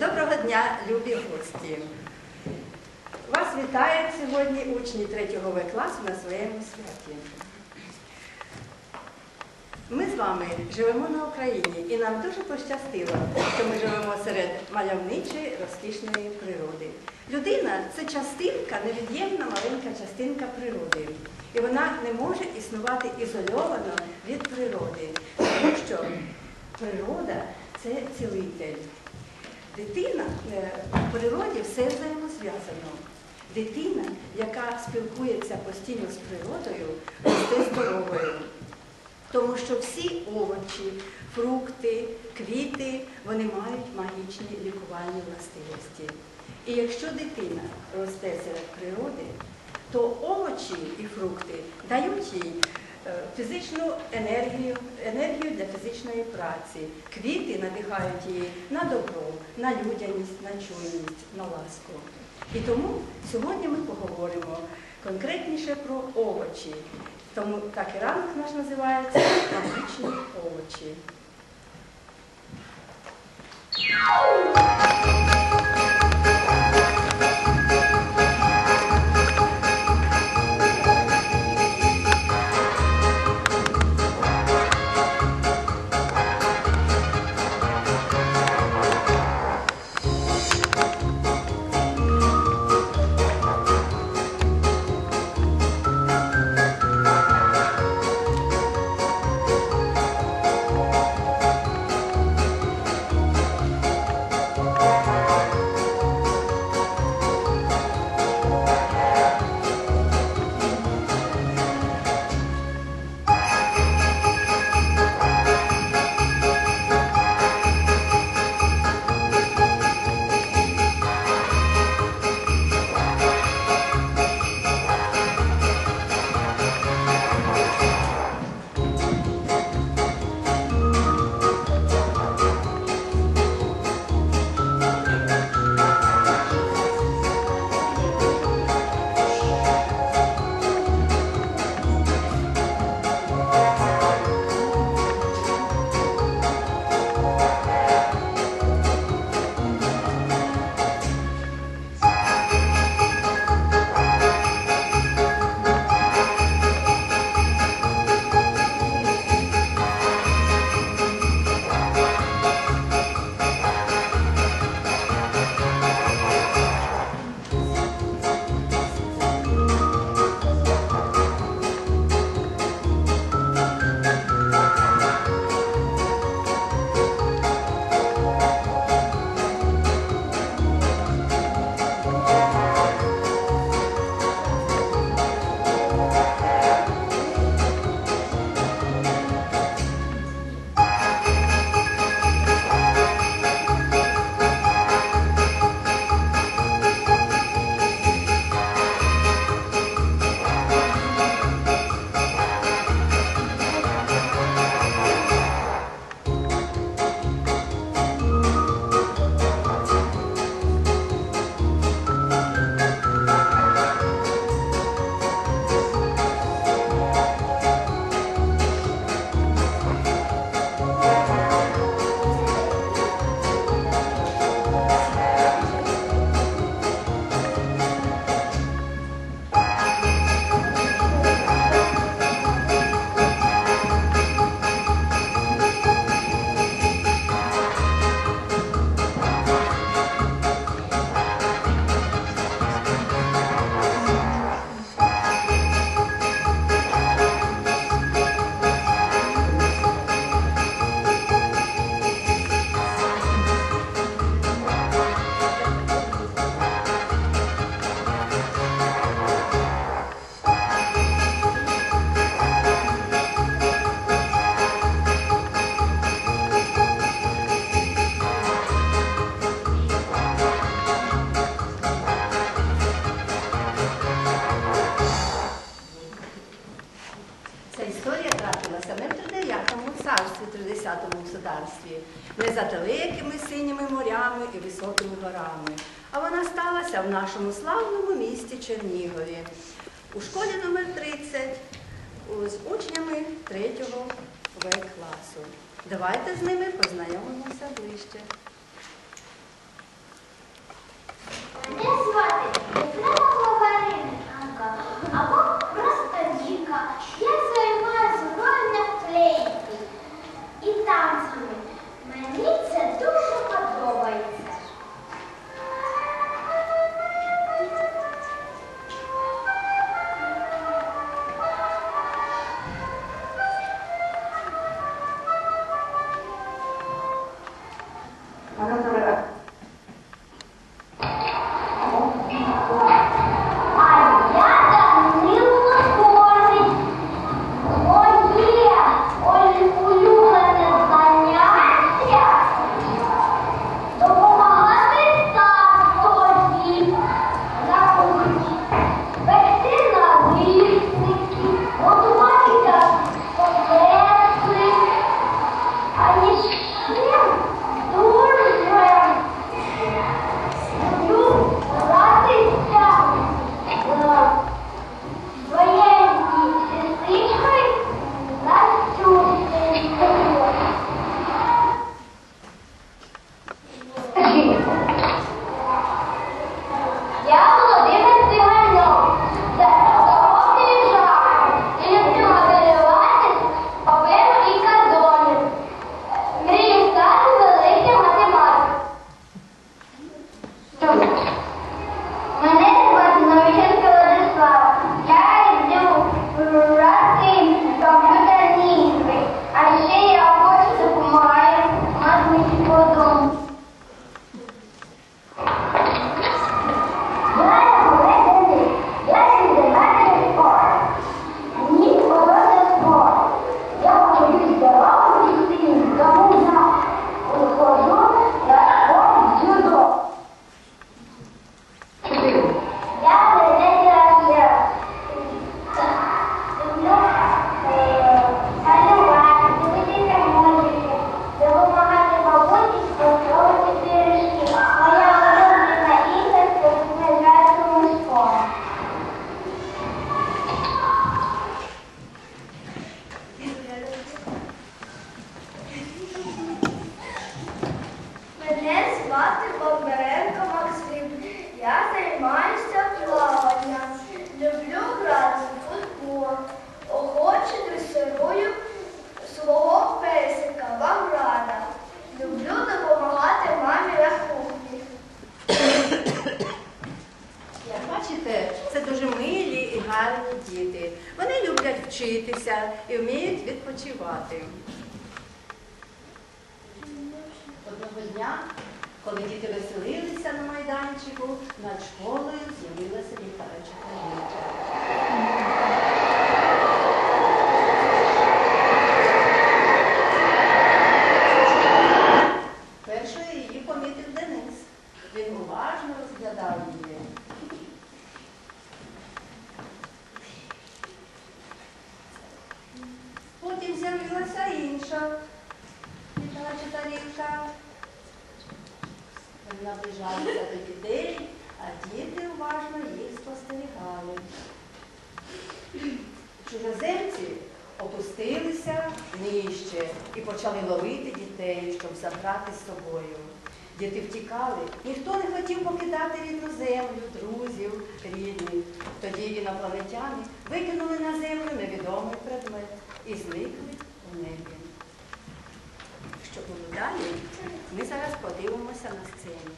Доброго дня, любі гості! Вас вітають сьогодні учні 3 В класу на своєму святі. Ми з вами живемо на Україні і нам дуже пощастило, що ми живемо серед мальовничої, розкішної природи. Людина це частинка, невід'ємна маленька частинка природи. І вона не може існувати ізольовано від природи, тому що природа це цілитель. Дитина е, в природі все взаємозв'язано. Дитина, яка спілкується постійно з природою, росте здоровою. Тому що всі овочі, фрукти, квіти, вони мають магічні лікувальні властивості. І якщо дитина росте серед природи, то овочі і фрукти дають їй е, фізичну енергію, енергію для фізичної праці. Квіти надихають її на добро, на людяність, на чуйність, на ласку. І тому сьогодні ми поговоримо конкретніше про овочі. Тому так і ранок наш називається магічні овочі. гірки високими горами. А вона сталася в нашому славному місті Чернігові у школі номер 30 з учнями 3 В класу. Давайте з ними познайомимося ближче. Мене звати Петрина Лаварина Анка. звати Бондаренко Максим. Я займаюся плаванням. Люблю грати в футбол. Охоче дресирую свого песика Ваграда. Люблю допомагати мамі на кухні. Як бачите, це дуже милі і гарні діти. Вони люблять вчитися і вміють відпочивати. Одного дня коли діти веселилися на майданчику, над школою з'явилася літаюча калітка. Далі ми зараз подивимося на сцені.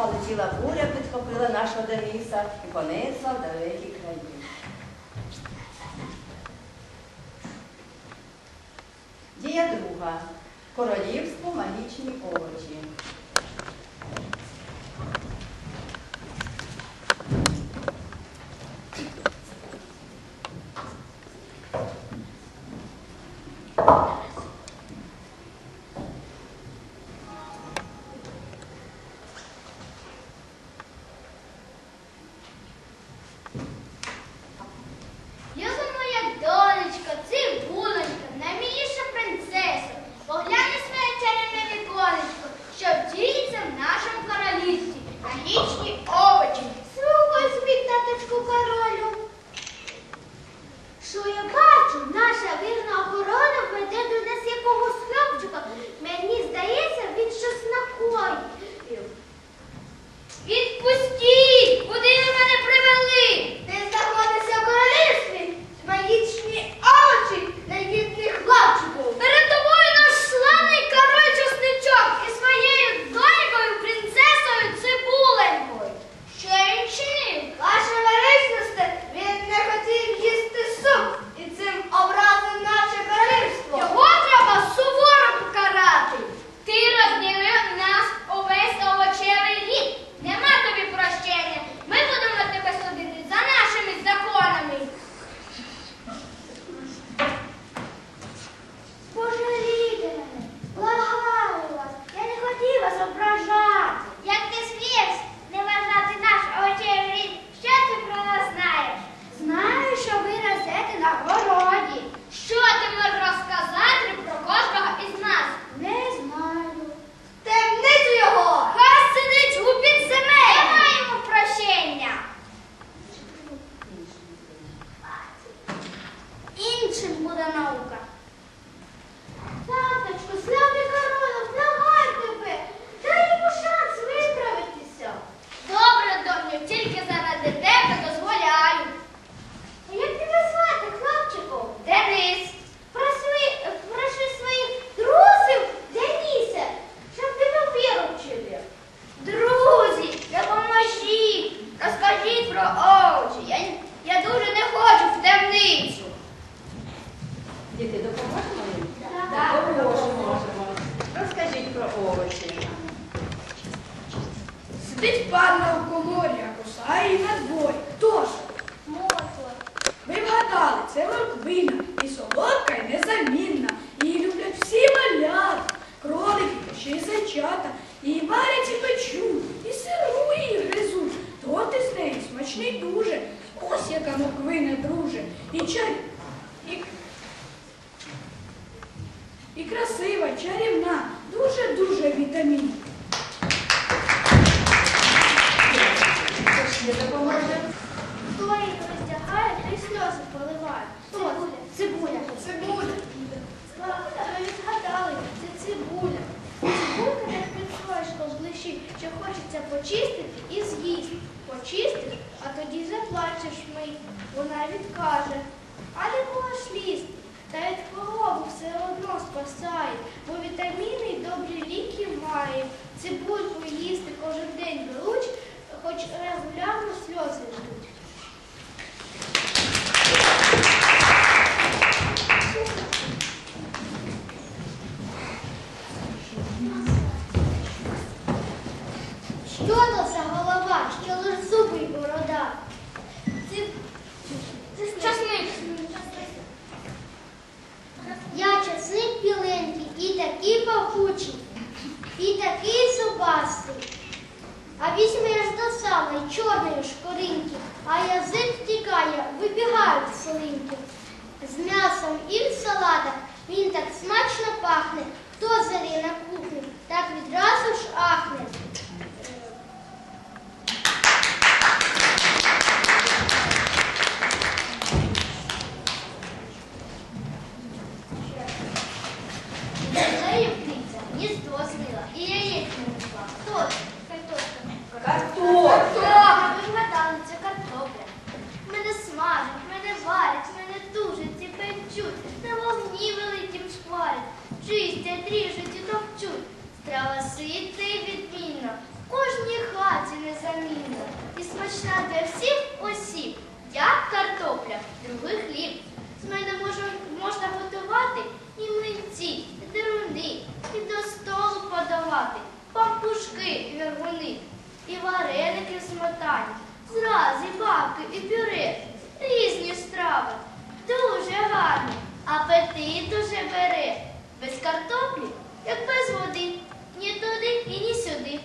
налетіла буря, підхопила нашого Дениса і понесла в далекі краї. Дія друга. Королівство магічні овочі. І варять, і печу, і сиру і гризу. то ти з нею смачний дуже. Ось яка моквина, друже. І чар... і... і красива, чарівна. хоч раз гляну сльози. хати, пампушки віргуни, і вареники в сметані, зрази, бабки і пюре, різні страви. Дуже гарні, апетит уже бере. Без картоплі, як без води, ні туди і ні сюди.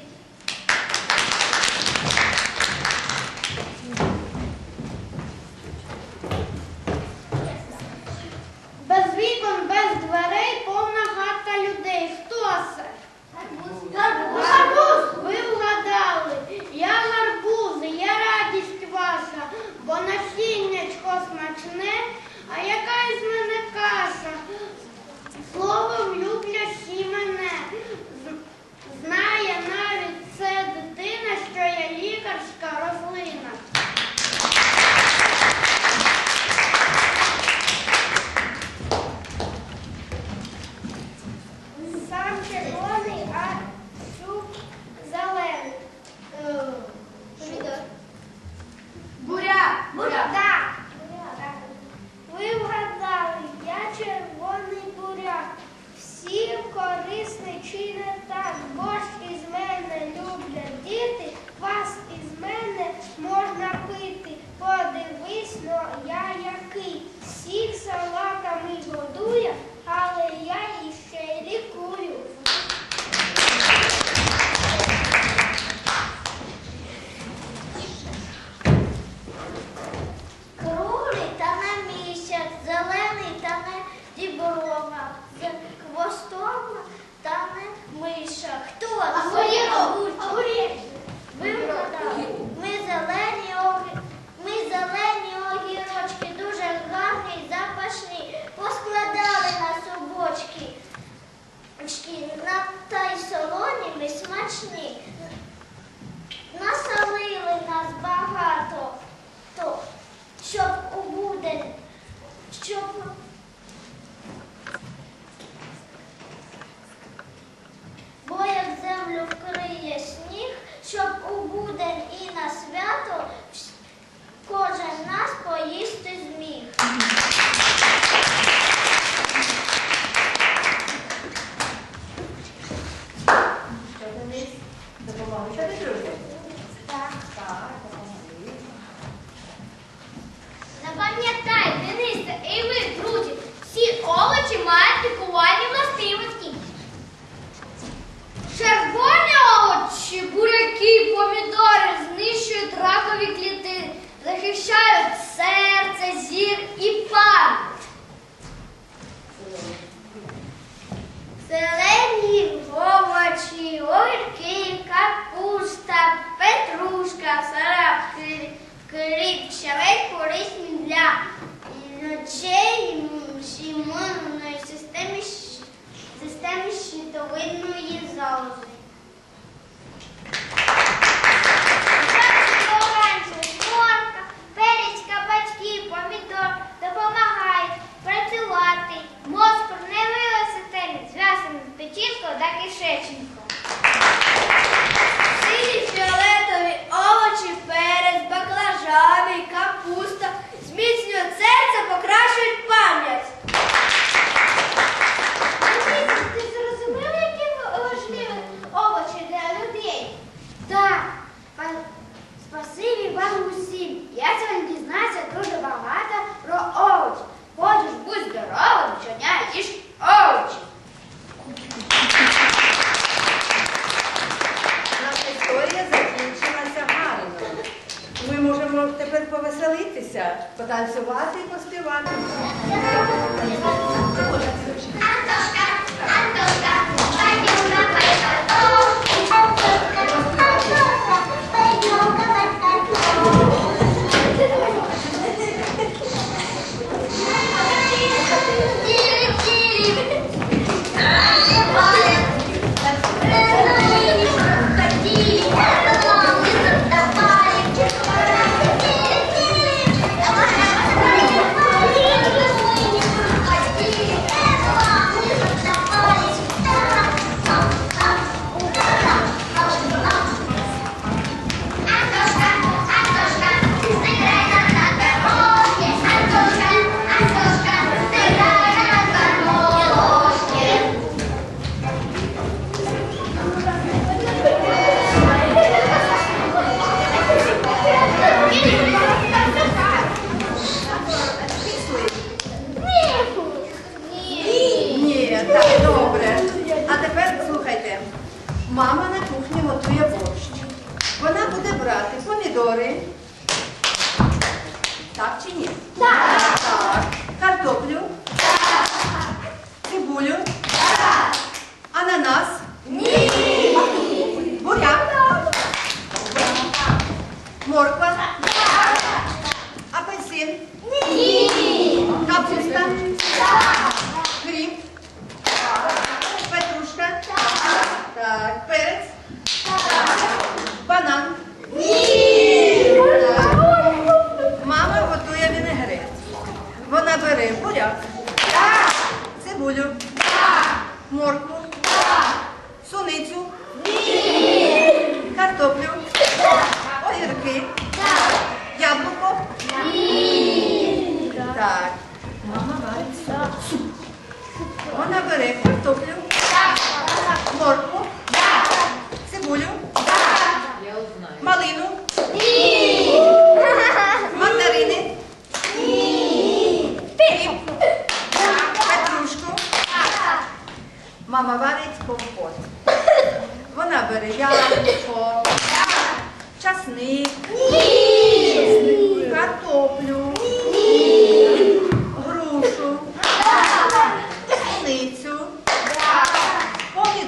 Без вікон, без дверей повна гарта людей. Хто це? бо насіннячко смачне, а яка із мене каша, словом люблять всі мене. щоб у будень і на свят. Мама на кухні готує борщ. Вона буде брати помідори.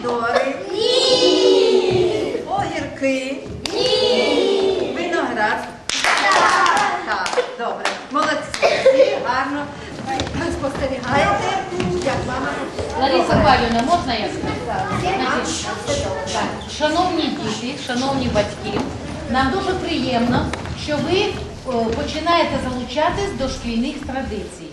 Помідори, огірки, виноград. Так, добре. Молодці. Всі гарно спостерігаєте, як мама. Лариса Павлівна, можна я скажу? Так, шановні діти, шановні батьки, нам дуже приємно, що ви починаєте залучатись до шкільних традицій.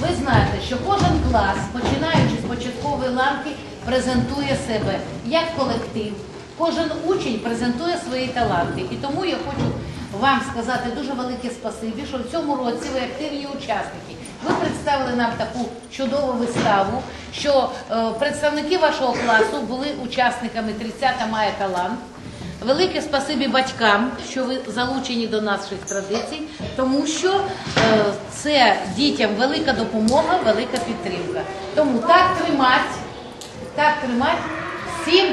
Ви знаєте, що кожен клас, починаючи з початкової ланки, презентує себе як колектив. Кожен учень презентує свої таланти. І тому я хочу вам сказати дуже велике спасибі, що в цьому році ви активні учасники. Ви представили нам таку чудову виставу, що е, представники вашого класу були учасниками 30 має талант. Велике спасибі батькам, що ви залучені до наших традицій, тому що е, це дітям велика допомога, велика підтримка. Тому так тримать, так тримать. Всім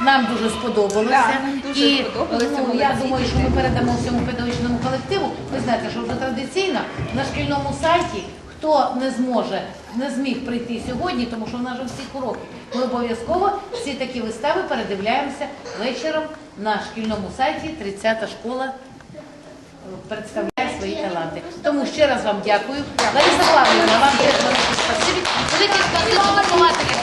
нам дуже сподобалося. І ну, я думаю, що ми передамо всьому педагогічному колективу. Ви знаєте, що вже традиційно на шкільному сайті, хто не зможе, не зміг прийти сьогодні, тому що в нас же всі уроки, ми обов'язково всі такі вистави передивляємося вечором на шкільному сайті 30-та школа е, представляє свої таланти. Тому ще раз вам дякую. Лариса Павлівна, вам теж велике спасибі. Велике спасибі